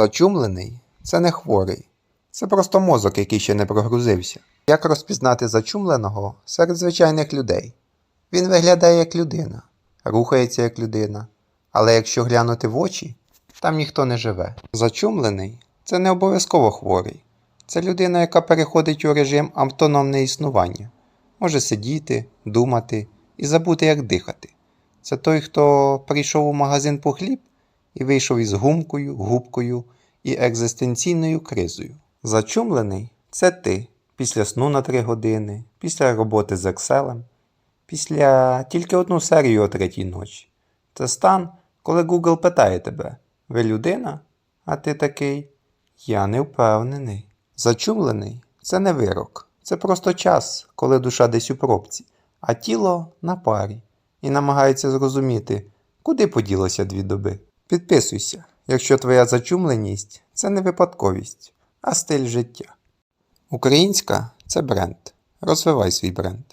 Зачумлений це не хворий. Це просто мозок, який ще не прогрузився. Як розпізнати зачумленого серед звичайних людей? Він виглядає як людина, рухається як людина, але якщо глянути в очі, там ніхто не живе. Зачумлений це не обов'язково хворий. Це людина, яка переходить у режим автономне існування, може сидіти, думати і забути, як дихати. Це той, хто прийшов у магазин по хліб і вийшов із гумкою, губкою і екзистенційною кризою. Зачумлений це ти після сну на 3 години, після роботи з Excel, після тільки одну серію о третій ночі. Це стан, коли Google питає тебе: ви людина? А ти такий Я не впевнений. Зачумлений це не вирок, це просто час, коли душа десь у пробці, а тіло на парі і намагається зрозуміти, куди поділося дві доби. Підписуйся, якщо твоя зачумленість це не випадковість, а стиль життя. Українська це бренд. Розвивай свій бренд.